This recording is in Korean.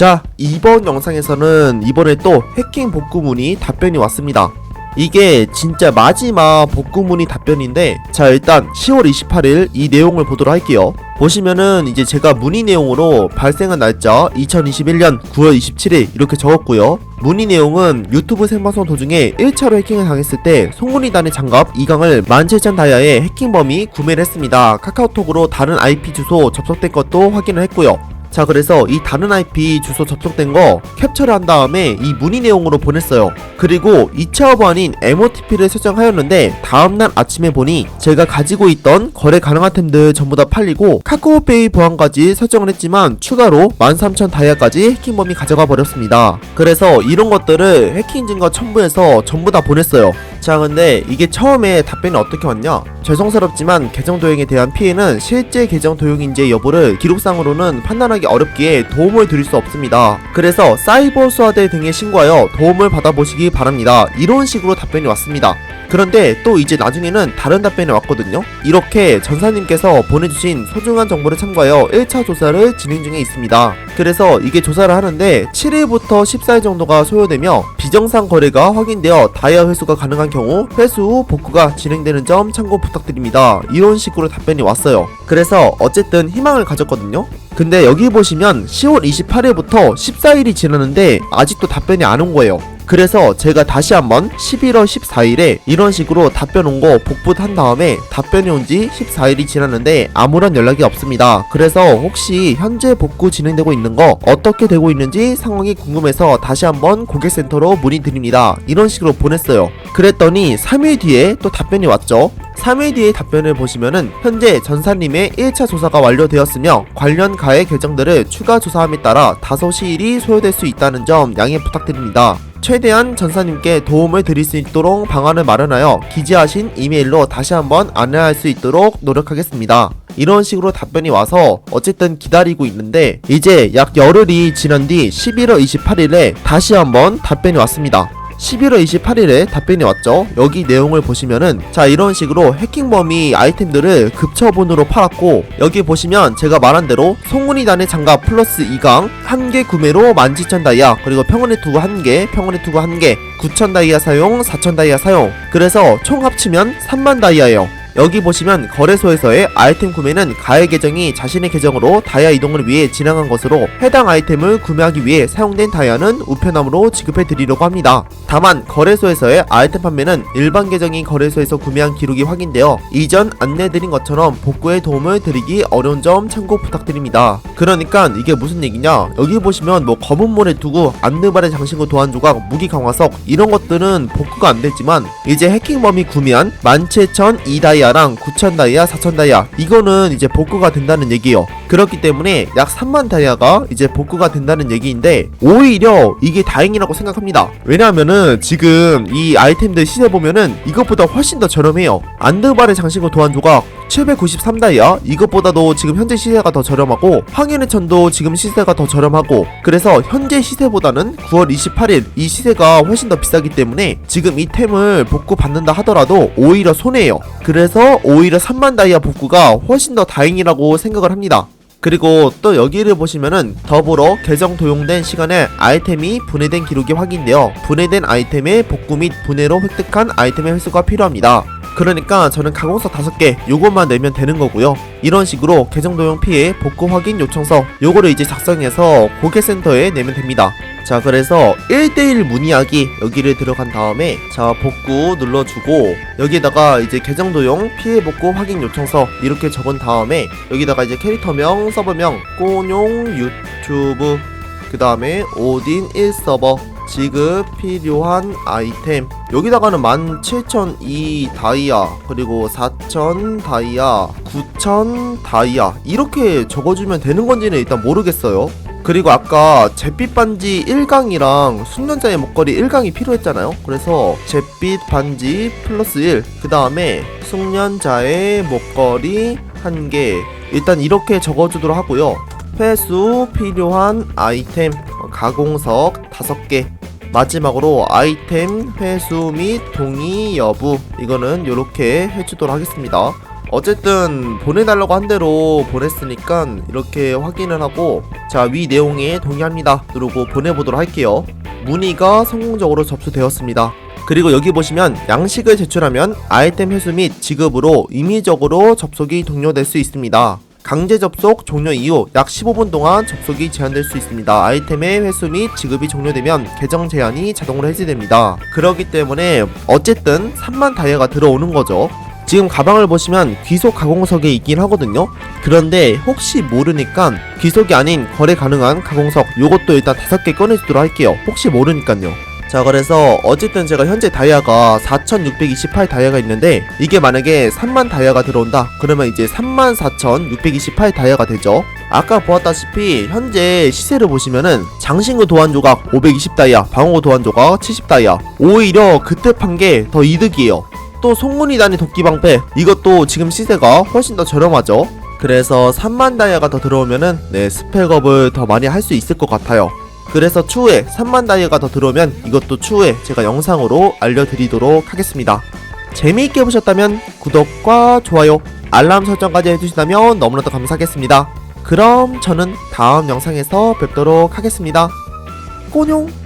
자, 이번 영상에서는 이번에 또 해킹 복구문이 답변이 왔습니다. 이게 진짜 마지막 복구문이 답변인데 자 일단 10월 28일 이 내용을 보도록 할게요. 보시면은 이제 제가 문의 내용으로 발생한 날짜 2021년 9월 27일 이렇게 적었고요. 문의 내용은 유튜브 생방송 도중에 1차로 해킹을 당했을 때 송문이단의 장갑 2강을 17,000 다이아의 해킹범이 구매를 했습니다. 카카오톡으로 다른 IP 주소 접속된 것도 확인을 했고요 자 그래서 이 다른 IP 주소 접속된 거 캡처를 한 다음에 이 문의 내용으로 보냈어요. 그리고 2차 보안인 MOTP를 설정하였는데 다음날 아침에 보니 제가 가지고 있던 거래 가능한 템들 전부 다 팔리고 카카오페이 보안까지 설정을 했지만 추가로 13,000 다이아까지 해킹범이 가져가 버렸습니다. 그래서 이런 것들을 해킹 증거 첨부해서 전부 다 보냈어요 자 근데 이게 처음에 답변이 어떻게 왔냐? 죄송스럽지만 계정 도용에 대한 피해는 실제 계정 도용인지 여부를 기록상으로는 판단하기 어렵기에 도움을 드릴 수 없습니다. 그래서 사이버 수사대 등에 신고하여 도움을 받아보시기 바랍니다. 이런 식으로 답변이 왔습니다 그런데 또 이제 나중에는 다른 답변이 왔거든요 이렇게 전사님께서 보내주신 소중한 정보를 참고하여 1차 조사를 진행 중에 있습니다 그래서 이게 조사를 하는데 7일부터 14일 정도가 소요되며 비정상 거래가 확인되어 다이아 회수가 가능한 경우 회수 후 복구가 진행되는 점 참고 부탁드립니다. 이런 식으로 답변이 왔어요. 그래서 어쨌든 희망을 가졌거든요. 근데 여기 보시면 10월 28일부터 14일이 지났는데 아직도 답변이 안 온 거예요. 그래서 제가 다시 한번 11월 14일에 이런 식으로 답변 온 거 복붙한 다음에 답변이 온 지 14일이 지났는데 아무런 연락이 없습니다. 그래서 혹시 현재 복구 진행되고 있는 거 어떻게 되고 있는지 상황이 궁금해서 다시 한번 고객센터로 문의드립니다. 이런 식으로 보냈어요. 그랬더니 3일 뒤에 또 답변이 왔죠. 3일 뒤의 답변을 보시면은 현재 전사님의 1차 조사가 완료되었으며 관련 가해 계정들을 추가 조사함에 따라 다소 시일이 소요될 수 있다는 점 양해 부탁드립니다. 최대한 전사님께 도움을 드릴 수 있도록 방안을 마련하여 기재하신 이메일로 다시 한번 안내할 수 있도록 노력하겠습니다. 이런 식으로 답변이 와서 어쨌든 기다리고 있는데 이제 약 열흘이 지난 뒤 11월 28일에 다시 한번 답변이 왔습니다. 11월 28일에 답변이 왔죠. 여기 내용을 보시면은 자 이런 식으로 해킹범이 아이템들을 급처분으로 팔았고 여기 보시면 제가 말한 대로 송은이단의 장갑 플러스 2강 한 개 구매로 17,000 다이아 그리고 평원의 투구 1개 평원의 투구 1개 9,000 다이아 사용 4,000 다이아 사용 그래서 총 합치면 3만 다이아예요. 여기 보시면 거래소에서의 아이템 구매는 가해 계정이 자신의 계정으로 다이아 이동을 위해 진행한 것으로 해당 아이템을 구매하기 위해 사용된 다이아는 우편함으로 지급해 드리려고 합니다. 다만 거래소에서의 아이템 판매는 일반 계정이 거래소에서 구매한 기록이 확인되어 이전 안내드린 것처럼 복구에 도움을 드리기 어려운 점 참고 부탁드립니다. 그러니까 이게 무슨 얘기냐? 여기 보시면 뭐 검은 모래 두고 안드발의 장신구 도안 조각, 무기 강화석 이런 것들은 복구가 안 되지만 이제 해킹범이 구매한 17,000 2 다이아랑 9,000 다이아, 4,000 다이아 이거는 이제 복구가 된다는 얘기예요. 그렇기 때문에 약 3만 다이아가 이제 복구가 된다는 얘기인데 오히려 이게 다행이라고 생각합니다. 왜냐하면은 지금 이 아이템들 시세 보면은 이것보다 훨씬 더 저렴해요. 안드발의 장신구 도안 조각 793다이아 이것보다도 지금 현재 시세가 더 저렴하고 황인의 천도 지금 시세가 더 저렴하고 그래서 현재 시세보다는 9월 28일 이 시세가 훨씬 더 비싸기 때문에 지금 이 템을 복구 받는다 하더라도 오히려 손해예요 그래서 오히려 3만 다이아 복구가 훨씬 더 다행이라고 생각을 합니다 그리고 또 여기를 보시면은 더불어 계정 도용된 시간에 아이템이 분해된 기록이 확인되어 분해된 아이템의 복구 및 분해로 획득한 아이템의 횟수가 필요합니다. 그러니까 저는 가공서 5개 요것만 내면 되는 거고요. 이런 식으로 계정 도용 피해 복구 확인 요청서 요거를 이제 작성해서 고객센터에 내면 됩니다. 자 그래서 1대1 문의하기 여기를 들어간 다음에 자 복구 눌러주고 여기다가 이제 계정 도용 피해 복구 확인 요청서 이렇게 적은 다음에 여기다가 이제 캐릭터명 서버명 꼬뇽 유튜브 그 다음에 오딘 1서버 지급 필요한 아이템. 여기다가는 17,002 다이아 그리고 4,000 다이아 9,000 다이아. 이렇게 적어주면 되는 건지는 일단 모르겠어요. 그리고 아까 잿빛 반지 1강이랑 숙련자의 목걸이 1강이 필요했잖아요. 그래서 잿빛 반지 플러스 1그 다음에 숙련자의 목걸이 1개. 일단 이렇게 적어주도록 하고요. 회수 필요한 아이템 어, 가공석 5개 마지막으로 아이템 회수 및 동의 여부. 이거는 이렇게 해주도록 하겠습니다. 어쨌든 보내달라고 한 대로 보냈으니까 이렇게 확인을 하고 자 위 내용에 동의합니다. 누르고 보내보도록 할게요. 문의가 성공적으로 접수되었습니다. 그리고 여기 보시면 양식을 제출하면 아이템 회수 및 지급으로 임의적으로 접속이 종료될 수 있습니다 강제 접속 종료 이후 약 15분 동안 접속이 제한될 수 있습니다. 아이템의 회수 및 지급이 종료되면 계정 제한이 자동으로 해제됩니다. 그렇기 때문에 어쨌든 3만 다이아가 들어오는 거죠. 지금 가방을 보시면 귀속 가공석에 있긴 하거든요. 그런데 혹시 모르니까 귀속이 아닌 거래 가능한 가공석 요것도 일단 5개 꺼내주도록 할게요. 혹시 모르니까요. 자 그래서 어쨌든 제가 현재 다이아가 4628 다이아가 있는데 이게 만약에 3만 다이아가 들어온다 그러면 이제 34,628 다이아가 되죠. 아까 보았다시피 현재 시세를 보시면은 장신구 도안 조각 520 다이아 방어 도안 조각 70 다이아 오히려 그때 판 게 더 이득이에요. 또 송문이 단위 도끼 방패 이것도 지금 시세가 훨씬 더 저렴하죠. 그래서 3만 다이아가 더 들어오면은 네 스펙업을 더 많이 할 수 있을 것 같아요 그래서 추후에 3만 다이아가 더 들어오면 이것도 추후에 제가 영상으로 알려드리도록 하겠습니다. 재미있게 보셨다면 구독과 좋아요, 알람 설정까지 해주시다면 너무나도 감사하겠습니다. 그럼 저는 다음 영상에서 뵙도록 하겠습니다. 꼬뇽!